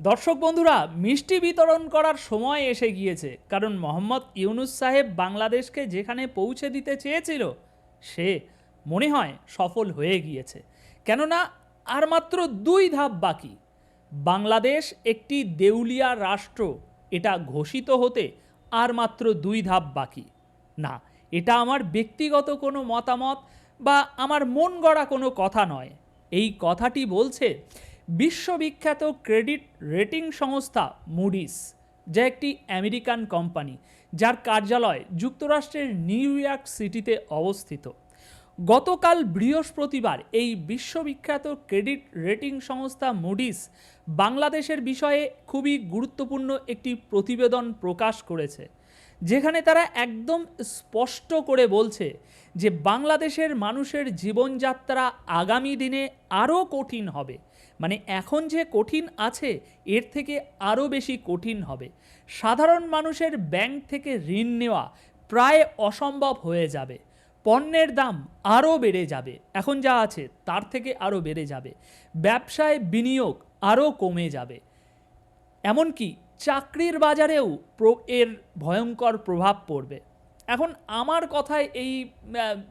দর্শক বন্ধুরা, মিষ্টি বিতরণ করার সময় এসে গিয়েছে, কারণ মোহাম্মদ ইউনুস সাহেব বাংলাদেশকে যেখানে পৌঁছে দিতে চেয়েছিল, সে, মনে হয়, সফল হয়ে গিয়েছে। কেননা, আর মাত্র দুই ধাপ বাকি। বাংলাদেশ একটি দেউলিয়া রাষ্ট্র, এটা ঘোষিত হতে আর মাত্র দুই ধাপ বাকি। না, এটা আমার ব্যক্তিগত কোনো মতামত বা আমার মন গড়া কোনো কথা নয়। এই কথাটি বলছে বিশ্ববিখ্যাত ক্রেডিট রেটিং সংস্থা মুডিস, যা একটি আমেরিকান কোম্পানি, যার কার্যালয় যুক্তরাষ্ট্রের নিউ ইয়র্ক সিটিতে অবস্থিত। গতকাল বৃহস্পতিবার এই বিশ্ববিখ্যাত ক্রেডিট রেটিং সংস্থা মুডিস বাংলাদেশের বিষয়ে খুবই গুরুত্বপূর্ণ একটি প্রতিবেদন প্রকাশ করেছে, যেখানে তারা একদম স্পষ্ট করে বলছে যে বাংলাদেশের মানুষের জীবনযাত্রা আগামী দিনে আরও কঠিন হবে। মানে এখন যে কঠিন আছে, এর থেকে আরও বেশি কঠিন হবে। সাধারণ মানুষের ব্যাংক থেকে ঋণ নেওয়া প্রায় অসম্ভব হয়ে যাবে। পণ্যের দাম আরও বেড়ে যাবে। এখন যা আছে, তার থেকে আরও বেড়ে যাবে। ব্যবসায় বিনিয়োগ আরও কমে যাবে। এমনকি চাকরির বাজারেও এর ভয়ঙ্কর প্রভাব পড়বে। এখন আমার কথায় এই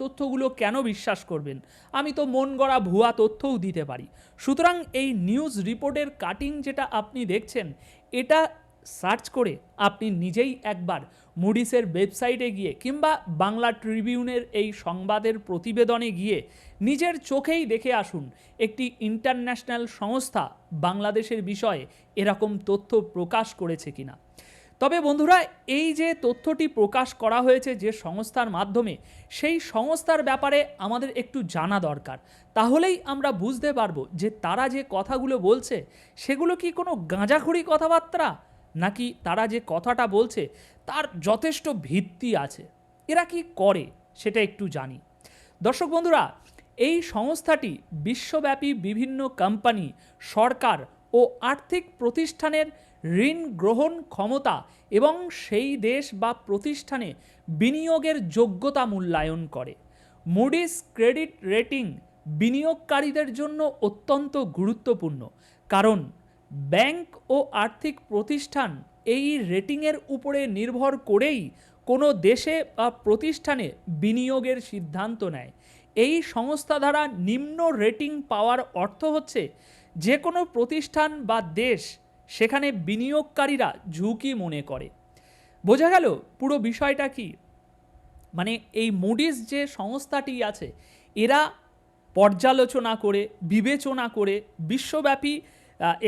তথ্যগুলো কেন বিশ্বাস করবেন? আমি তো মন গড়া ভুয়া তথ্যও দিতে পারি। সুতরাং এই নিউজ রিপোর্টের কাটিং যেটা আপনি দেখছেন, এটা সার্চ করে আপনি নিজেই একবার মুডিসের ওয়েবসাইটে গিয়ে কিংবা বাংলা ট্রিবিউনের এই সংবাদের প্রতিবেদনে গিয়ে নিজের চোখেই দেখে আসুন, একটি ইন্টারন্যাশনাল সংস্থা বাংলাদেশের বিষয়ে এরকম তথ্য প্রকাশ করেছে কিনা। তবে বন্ধুরা, এই যে তথ্যটি প্রকাশ করা হয়েছে যে সংস্থার মাধ্যমে, সেই সংস্থার ব্যাপারে আমাদের একটু জানা দরকার। তাহলেই আমরা বুঝতে পারব যে তারা যে কথাগুলো বলছে, সেগুলো কি কোনো গাঁজাখুরি কথাবার্তা? নাকি তারা যে কথাটা বলছে, তার যথেষ্ট ভিত্তি আছে। এরা কি করে, সেটা একটু জানি। দর্শক বন্ধুরা, এই সংস্থাটি বিশ্বব্যাপী বিভিন্ন কোম্পানি, সরকার ও আর্থিক প্রতিষ্ঠানের ঋণ গ্রহণ ক্ষমতা এবং সেই দেশ বা প্রতিষ্ঠানে বিনিয়োগের যোগ্যতা মূল্যায়ন করে। মুডিস ক্রেডিট রেটিং বিনিয়োগকারীদের জন্য অত্যন্ত গুরুত্বপূর্ণ, কারণ ব্যাংক ও আর্থিক প্রতিষ্ঠান এই রেটিংয়ের উপরে নির্ভর করেই কোনো দেশে বা প্রতিষ্ঠানে বিনিয়োগের সিদ্ধান্ত নেয়। এই সংস্থা দ্বারা নিম্ন রেটিং পাওয়ার অর্থ হচ্ছে যে কোনো প্রতিষ্ঠান বা দেশ সেখানে বিনিয়োগকারীরা ঝুঁকি মনে করে। বোঝা গেল পুরো বিষয়টা কি? মানে এই মুডিস যে সংস্থাটি আছে, এরা পর্যালোচনা করে, বিবেচনা করে, বিশ্বব্যাপী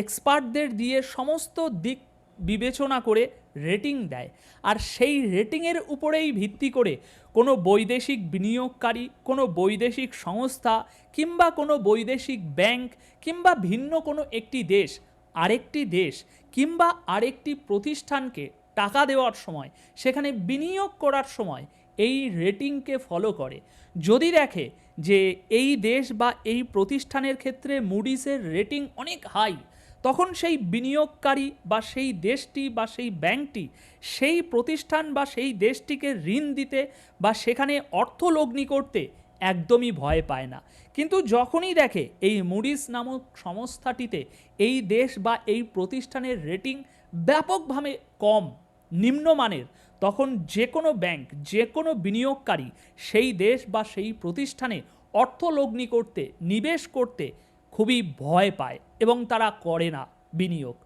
এক্সপার্টদের দিয়ে সমস্ত দিক বিবেচনা করে রেটিং দেয়। আর সেই রেটিংয়ের উপরেই ভিত্তি করে কোনো বৈদেশিক বিনিয়োগকারী, কোনো বৈদেশিক সংস্থা কিংবা কোনো বৈদেশিক ব্যাংক কিংবা ভিন্ন কোনো একটি দেশ আরেকটি দেশ কিংবা আরেকটি প্রতিষ্ঠানকে টাকা দেওয়ার সময়, সেখানে বিনিয়োগ করার সময় এই রেটিংকে ফলো করে। যদি দেখে যে এই দেশ বা এই প্রতিষ্ঠানের ক্ষেত্রে মুডিসের রেটিং অনেক হাই তখন সেই বিনিয়োগকারী বা সেই দেশটি বা সেই ব্যাংকটি, সেই প্রতিষ্ঠান বা সেই দেশটিকে ঋণ দিতে বা সেখানে অর্থ লগ্নি করতে একদমই ভয় পায় না। কিন্তু যখনই দেখে এই মুডিস নামক সংস্থাটিতে এই দেশ বা এই প্রতিষ্ঠানের রেটিং ব্যাপকভাবে কম, নিম্নমানের, তখন যে কোনো ব্যাংক যে কোনো বিনিয়োগকারী সেই দেশ বা সেই প্রতিষ্ঠানে অর্থ লগ্নি করতে, নিবেশ করতে খুবই ভয় পায় এবং তারা করে না বিনিয়োগ।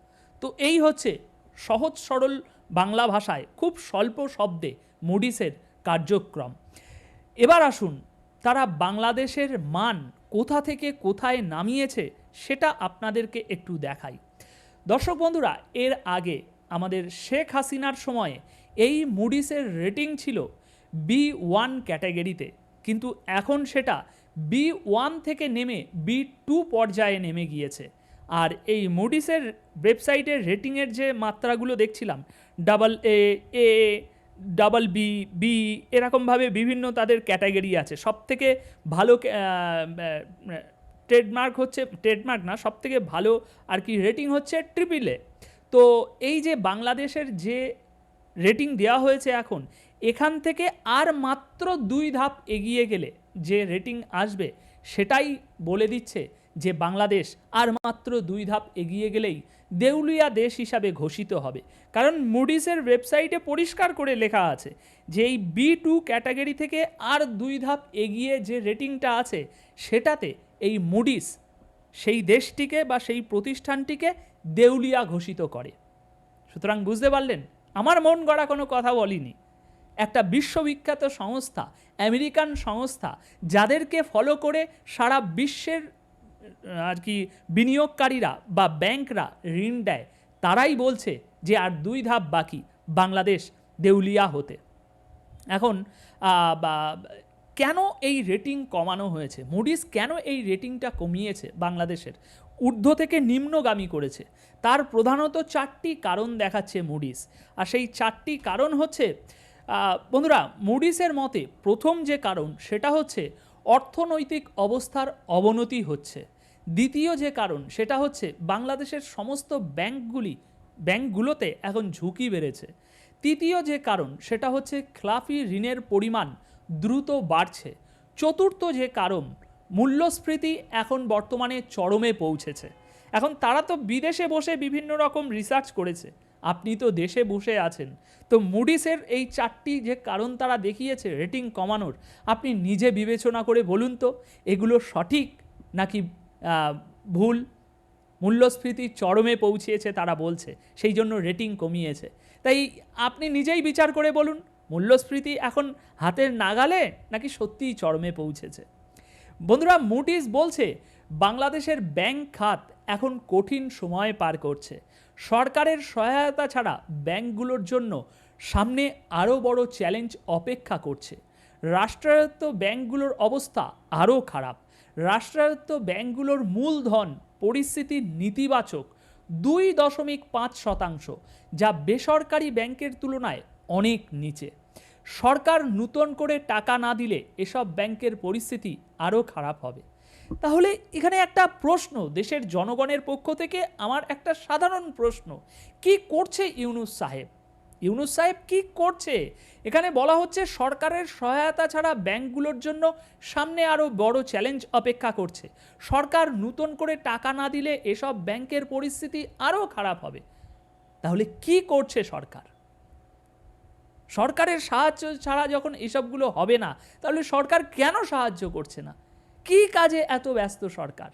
তো এই হচ্ছে সহজ সরল বাংলা ভাষায় খুব স্বল্প শব্দে মুডিসের কার্যক্রম। এবার আসুন তারা বাংলাদেশের মান কোথা থেকে কোথায় নামিয়েছে সেটা আপনাদেরকে একটু দেখাই। দর্শক বন্ধুরা, এর আগে আমাদের শেখ হাসিনার সময়ে এই মুডিসের রেটিং ছিল বি ওয়ান ক্যাটাগরিতে। কিন্তু এখন সেটা বি ওয়ান থেকে নেমে বি টু পর্যায়ে নেমে গিয়েছে। আর এই মুডিসের ওয়েবসাইটের রেটিংয়ের যে মাত্রাগুলো দেখছিলাম double A A double B B এরকমভাবে বিভিন্ন তাদের ক্যাটাগরি আছে। সব থেকে ভালো ট্রেডমার্ক হচ্ছে ট্রেডমার্ক না সব থেকে ভালো আর কি রেটিং হচ্ছে ট্রিপল এ তো এই যে বাংলাদেশের যে রেটিং দেওয়া হয়েছে এখন, এখান থেকে আর মাত্র দুই ধাপ এগিয়ে গেলে যে রেটিং আসবে, সেটাই বলে দিচ্ছে যে বাংলাদেশ আর মাত্র দুই ধাপ এগিয়ে গেলেই দেউলিয়া দেশ হিসাবে ঘোষিত হবে। কারণ মুডিসের ওয়েবসাইটে পরিষ্কার করে লেখা আছে যে এই বি টু ক্যাটাগরি থেকে আর দুই ধাপ এগিয়ে যে রেটিংটা আছে, সেটাতে এই মুডিস সেই দেশটিকে বা সেই প্রতিষ্ঠানটিকে দেউলিয়া ঘোষিত করে। সুতরাং বুঝতে পারলেন, আমার মন গড়া কোনো কথা বলিনি। একটা বিশ্ববিখ্যাত সংস্থা আমেরিকান সংস্থা, যাদেরকে ফলো করে সারা বিশ্বের আর কি বিনিয়োগকারীরা বা ব্যাংকরা ঋণ দেয়, তারাই বলছে যে আর দুই ধাপ বাকি, বাংলাদেশ দেউলিয়া হতে। এখন কেন এই রেটিং কমানো হয়েছে? মুডিস কেন এই রেটিংটা কমিয়েছে বাংলাদেশের? ঊর্ধ্ব থেকে নিম্নগামী করেছে। তার প্রধানত চারটি কারণ দেখাচ্ছে মুডিস আর সেই চারটি কারণ হচ্ছে বন্ধুরা মুডিসের মতে প্রথম যে কারণ, সেটা হচ্ছে অর্থনৈতিক অবস্থার অবনতি হচ্ছে। দ্বিতীয় যে কারণ, সেটা হচ্ছে বাংলাদেশের সমস্ত ব্যাংকগুলি, ব্যাংকগুলোতে এখন ঝুঁকি বেড়েছে। তৃতীয় যে কারণ, সেটা হচ্ছে খ্লাফি ঋণের পরিমাণ দ্রুত বাড়ছে। চতুর্থ যে কারণ, মূল্যস্ফীতি এখন বর্তমানে চরমে পৌঁছেছে। এখন তারা তো বিদেশে বসে বিভিন্ন রকম রিসার্চ করেছে। আপনি তো দেশে বসে আছেন। তো মুডিসের এই চারটি যে কারণ তারা দেখিয়েছে রেটিং কমানোর, আপনি নিজে বিবেচনা করে বলুন তো, এগুলো সঠিক নাকি ভুল, মূল্যস্ফীতি চরমে পৌঁছিয়েছে তারা বলছে, সেই জন্য রেটিং কমিয়েছে। তাই আপনি নিজেই বিচার করে বলুন, মূল্যস্ফীতি এখন হাতের নাগালে নাকি সত্যিই চরমে পৌঁছেছে? বন্ধুরা মুডিস বলছে, বাংলাদেশের ব্যাংক খাত এখন কঠিন সময় পার করছে। সরকারের সহায়তা ছাড়া ব্যাংকগুলোর জন্য সামনে আরও বড় চ্যালেঞ্জ অপেক্ষা করছে। রাষ্ট্রায়ত্ত ব্যাংকগুলোর অবস্থা আরও খারাপ। রাষ্ট্রায়ত্ত ব্যাংকগুলোর মূলধন পরিস্থিতি নেতিবাচক দুই দশমিক পাঁচ শতাংশ, যা বেসরকারি ব্যাংকের তুলনায় অনেক নিচে। সরকার নূতন করে টাকা না দিলে এসব ব্যাংকের পরিস্থিতি আরও খারাপ হবে। তাহলে এখানে একটা প্রশ্ন দেশের জনগণের পক্ষ থেকে, আমার একটা সাধারণ প্রশ্ন। কি করছে ইউনুস সাহেব? ইউনুস সাহেব কি করছে? এখানে বলা হচ্ছে সরকারের সহায়তা ছাড়া ব্যাংকগুলোর জন্য সামনে আরও বড় চ্যালেঞ্জ অপেক্ষা করছে। সরকার নূতন করে টাকা না দিলে এসব ব্যাংকের পরিস্থিতি আরও খারাপ হবে। তাহলে কি করছে সরকার? সরকারের সাহায্য ছাড়া যখন এসবগুলো হবে না, তাহলে সরকার কেন সাহায্য করছে না? কি কাজে এত ব্যস্ত সরকার?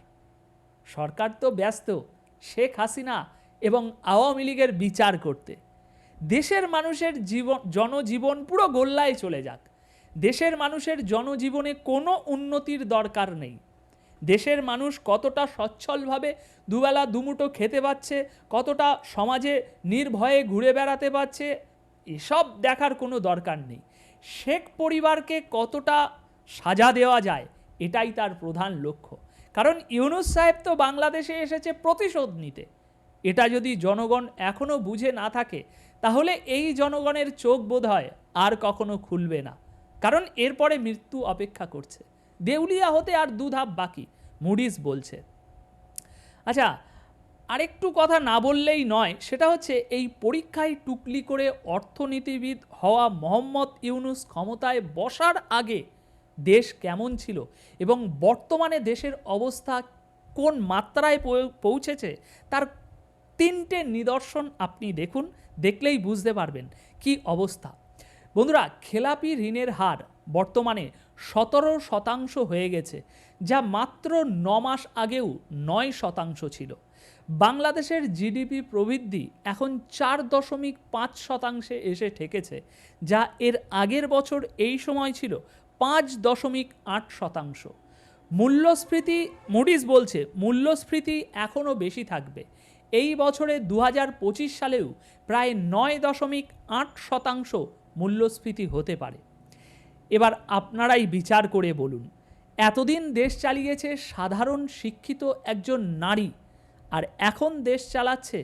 সরকার তো ব্যস্ত, শেখ হাসিনা এবং আওয়ামী লীগের বিচার করতে। দেশের মানুষের জীবন, জনজীবন পুরো গোল্লায় চলে যাক। দেশের মানুষের জনজীবনে কোনো উন্নতির দরকার নেই। দেশের মানুষ কতটা সচ্ছলভাবে দুবেলা দুমুটো খেতে পাচ্ছে, কতটা সমাজে নির্ভয়ে ঘুরে বেড়াতে পারছে, এসব দেখার কোনো দরকার নেই। শেখ পরিবারকে কতটা সাজা দেওয়া যায়, এটাই তার প্রধান লক্ষ্য। কারণ ইউনুস সাহেব তো বাংলাদেশে এসেছে প্রতিশোধ নিতে। এটা যদি জনগণ এখনও বুঝে না থাকে তাহলে এই জনগণের চোখ বোধ হয় আর কখনো খুলবে না। কারণ এরপরে মৃত্যু অপেক্ষা করছে। দেউলিয়া হতে আর দু ধাপ বাকি, মুডিস বলছে। আচ্ছা আরেকটু কথা না বললেই নয়, সেটা হচ্ছে এই পরীক্ষায় টুকলি করে অর্থনীতিবিদ হওয়া মোহাম্মদ ইউনুস ক্ষমতায় বসার আগে দেশ কেমন ছিল এবং বর্তমানে দেশের অবস্থা কোন মাত্রায় পৌঁছেছে, তার তিনটে নিদর্শন আপনি দেখুন, দেখলেই বুঝতে পারবেন কি অবস্থা। বন্ধুরা, খেলাপি ঋণের হার বর্তমানে সতেরো শতাংশ হয়ে গেছে, যা মাত্র ন মাস আগেও নয় শতাংশ ছিল। বাংলাদেশের জিডিপি প্রবৃদ্ধি এখন চার দশমিক পাঁচ শতাংশে এসে ঠেকেছে, যা এর আগের বছর এই সময় ছিল পাঁচ দশমিক আট শতাংশ। মূল্যস্ফীতি মুডিস বলছে, মূল্যস্ফীতি এখনও বেশি থাকবে। এই বছরে দু সালেও প্রায় নয় দশমিক আট শতাংশ মূল্যস্ফীতি হতে পারে। এবার আপনারাই বিচার করে বলুন, এতদিন দেশ চালিয়েছে সাধারণ শিক্ষিত একজন নারী আর এখন দেশ চালাচ্ছে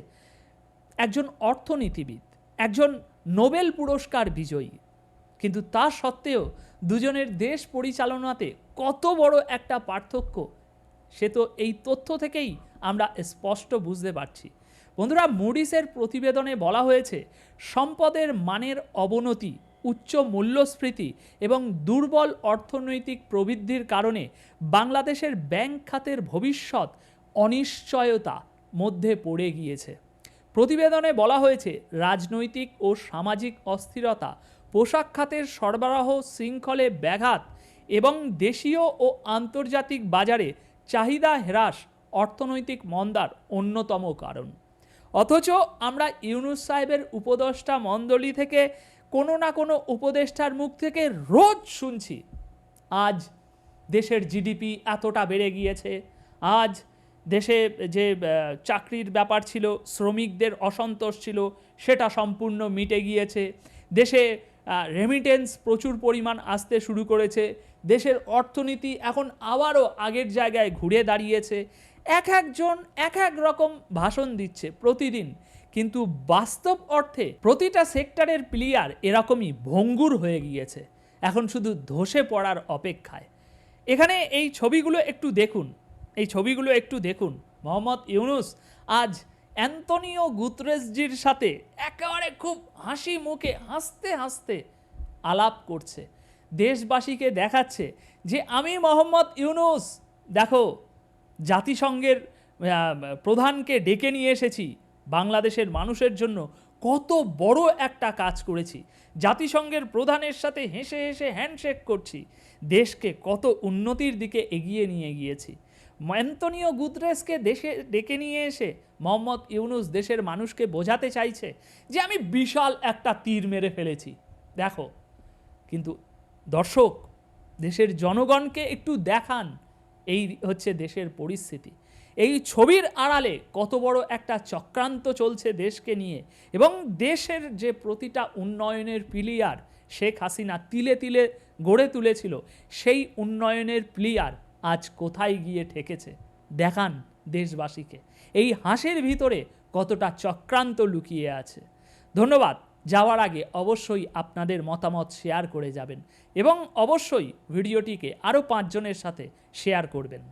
একজন অর্থনীতিবিদ, একজন নোবেল পুরস্কার বিজয়ী। কিন্তু তা সত্ত্বেও দুজনের দেশ পরিচালনাতে কত বড় একটা পার্থক্য, সে তো এই তথ্য থেকেই আমরা স্পষ্ট বুঝতে পারছি। বন্ধুরা মুডিসের প্রতিবেদনে বলা হয়েছে, সম্পদের মানের অবনতি, উচ্চ মূল্যস্ফীতি এবং দুর্বল অর্থনৈতিক প্রবৃদ্ধির কারণে বাংলাদেশের ব্যাংক খাতের ভবিষ্যৎ অনিশ্চয়তা মধ্যে পড়ে গিয়েছে। প্রতিবেদনে বলা হয়েছে, রাজনৈতিক ও সামাজিক অস্থিরতা, পোশাক খাতের সরবরাহ শৃঙ্খলে ব্যাঘাত এবং দেশীয় ও আন্তর্জাতিক বাজারে চাহিদা হ্রাস অর্থনৈতিক মন্দার অন্যতম কারণ। অথচ আমরা ইউনুস সাহেবের উপদেষ্টা মণ্ডলী থেকে কোনো না কোনো উপদেষ্টার মুখ থেকে রোজ শুনছি, আজ দেশের জিডিপি এতটা বেড়ে গিয়েছে, আজ দেশে যে চাকরির ব্যাপার ছিল, শ্রমিকদের অসন্তোষ ছিল, সেটা সম্পূর্ণ মিটে গিয়েছে, দেশে রেমিটেন্স প্রচুর পরিমাণ আসতে শুরু করেছে, দেশের অর্থনীতি এখন আবারও আগের জায়গায় ঘুরে দাঁড়িয়েছে এক একজন এক এক রকম ভাষণ দিচ্ছে প্রতিদিন। কিন্তু বাস্তব অর্থে প্রতিটা সেক্টরের প্লেয়ার এরকমই ভঙ্গুর হয়ে গিয়েছে। এখন শুধু ধসে পড়ার অপেক্ষায়। এখানে এই ছবিগুলো একটু দেখুন। এই ছবিগুলো একটু দেখুন। মোহাম্মদ ইউনুস আজ অ্যান্তনিও গুতরেসজির সাথে একেবারে খুব হাসি মুখে হাসতে হাসতে আলাপ করছে। দেশবাসীকে দেখাচ্ছে যে, আমি মোহাম্মদ ইউনুস। দেখো জাতিসংঘের প্রধানকে ডেকে নিয়ে এসেছি বাংলাদেশের মানুষের জন্য। কত বড় একটা কাজ করেছি। জাতিসংঘের প্রধানের সাথে হেসে হেসে হ্যান্ডশেক করছি। দেশকে কত উন্নতির দিকে এগিয়ে নিয়ে গিয়েছি। অ্যান্তনিও গুতরেসকে দেশে ডেকে নিয়ে এসে মোহাম্মদ ইউনুস দেশের মানুষকে বোঝাতে চাইছে যে আমি বিশাল একটা তীর মেরে ফেলেছি। দেখো, কিন্তু দর্শক, দেশের জনগণকে একটু দেখান। এই হচ্ছে দেশের পরিস্থিতি। এই ছবির আড়ালে কত বড় একটা চক্রান্ত চলছে দেশকে নিয়ে এবং দেশের যে প্রতিটা উন্নয়নের পিলিয়ার শেখ হাসিনা তিলে তিলে গড়ে তুলেছিল, সেই উন্নয়নের প্লিয়ার আজ কোথায় গিয়ে ঠেকেছে? দেখান দেশবাসীকে। এই হাসির ভিতরে কতটা চক্রান্ত লুকিয়ে আছে। ধন্যবাদ। যাওয়ার আগে অবশ্যই আপনাদের মতামত শেয়ার করে যাবেন এবং অবশ্যই ভিডিওটিকে আরও পাঁচজনের সাথে শেয়ার করবেন।